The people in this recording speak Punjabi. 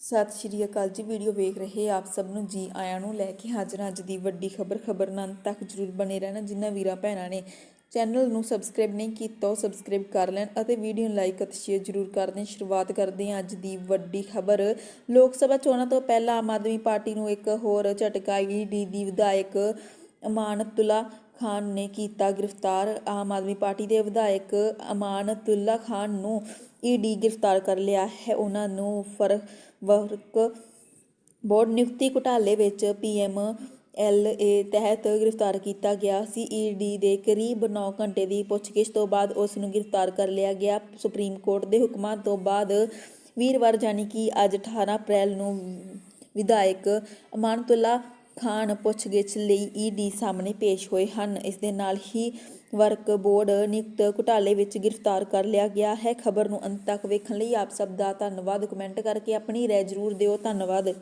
ਸਤਿ ਸ਼੍ਰੀ ਅਕਾਲ ਜੀ, ਵੀਡੀਓ ਵੇਖ ਰਹੇ ਆਪ ਸਭ ਨੂੰ, ਜੀ ਆਇਆਂ ਨੂੰ ਲੈ ਕੇ ਹਾਜ਼ਰ ਅੱਜ ਦੀ ਵੱਡੀ ਖਬਰ ਖਬਰ ਨਾਲ ਤੱਕ ਜਰੂਰ ਬਣੇ ਰਹਿਣਾ, ਜਿਨ੍ਹਾਂ ਵੀਰਾਂ ਭੈਣਾਂ ਨੇ ਚੈਨਲ ਨੂੰ ਸਬਸਕ੍ਰਾਈਬ ਨਹੀਂ ਕੀਤਾ, ਉਹ ਸਬਸਕ੍ਰਾਈਬ ਕਰ ਲੈਣ ਅਤੇ ਵੀਡੀਓ ਨੂੰ ਲਾਈਕ ਅਤੇ ਸ਼ੇਅਰ ਜਰੂਰ ਕਰ ਦੇਣ। ਸ਼ੁਰੂਆਤ ਕਰਦੇ ਹਾਂ ਅੱਜ ਦੀ ਵੱਡੀ ਖਬਰ। ਲੋਕ ਸਭਾ ਚੋਣਾਂ ਤੋਂ ਪਹਿਲਾਂ ਆਮ ਆਦਮੀ ਪਾਰਟੀ ਨੂੰ ਇੱਕ ਹੋਰ ਝਟਕਾ, ਈਡੀ ਦੀ ਵਿਧਾਇਕ ਅਮਾਨਤੁੱਲਾ ਖਾਨ ਨੇ ਕੀਤਾ ਗ੍ਰਿਫਤਾਰ। ਆਮ ਆਦਮੀ ਪਾਰਟੀ ਦੇ ਵਿਧਾਇਕ ਅਮਾਨਤੁੱਲਾ ਖਾਨ ਨੂੰ ਈਡੀ ਗ੍ਰਿਫਤਾਰ ਕਰ ਲਿਆ ਹੈ। ਉਹਨਾਂ ਨੂੰ ਫਰ ਵਰਕ ਬੋਰਡ ਨਿਯੁਕਤੀ ਘੁਟਾਲੇ ਵਿੱਚ ਪੀਐਮ ਐਲਏ ਤਹਿਤ ਗ੍ਰਿਫਤਾਰ ਕੀਤਾ ਗਿਆ ਸੀ। ਈਡੀ ਦੇ ਕਰੀਬ 9 ਘੰਟੇ ਦੀ ਪੁੱਛਗਿੱਛ ਤੋਂ ਬਾਅਦ ਉਸ ਨੂੰ ਗ੍ਰਿਫਤਾਰ ਕਰ ਲਿਆ ਗਿਆ। ਸੁਪਰੀਮ ਕੋਰਟ ਦੇ ਹੁਕਮਾਂ ਤੋਂ ਬਾਅਦ ਵੀਰਵਾਰ ਜਾਨੀ ਕਿ ਅੱਜ 18 ਅਪ੍ਰੈਲ ਨੂੰ ਵਿਧਾਇਕ ਅਮਾਨਤੁੱਲਾ ਖਾਨ ਪੁੱਛਗਿੱਛ ਲਈ ਈਡੀ ਸਾਹਮਣੇ ਪੇਸ਼ ਹੋਏ ਹਨ। ਇਸ ਦੇ ਨਾਲ ਹੀ ਵਰਕ ਬੋਰਡ ਨਿਯੁਕਤ ਘੁਟਾਲੇ ਵਿੱਚ ਗ੍ਰਿਫਤਾਰ ਕਰ ਲਿਆ ਗਿਆ ਹੈ। ਖਬਰ ਨੂੰ ਅੰਤ ਤੱਕ ਵੇਖਣ ਲਈ ਆਪ ਸਭ ਦਾ ਧੰਨਵਾਦ। ਕਮੈਂਟ ਕਰਕੇ ਆਪਣੀ ਰਾਏ ਜ਼ਰੂਰ ਦਿਓ। ਧੰਨਵਾਦ।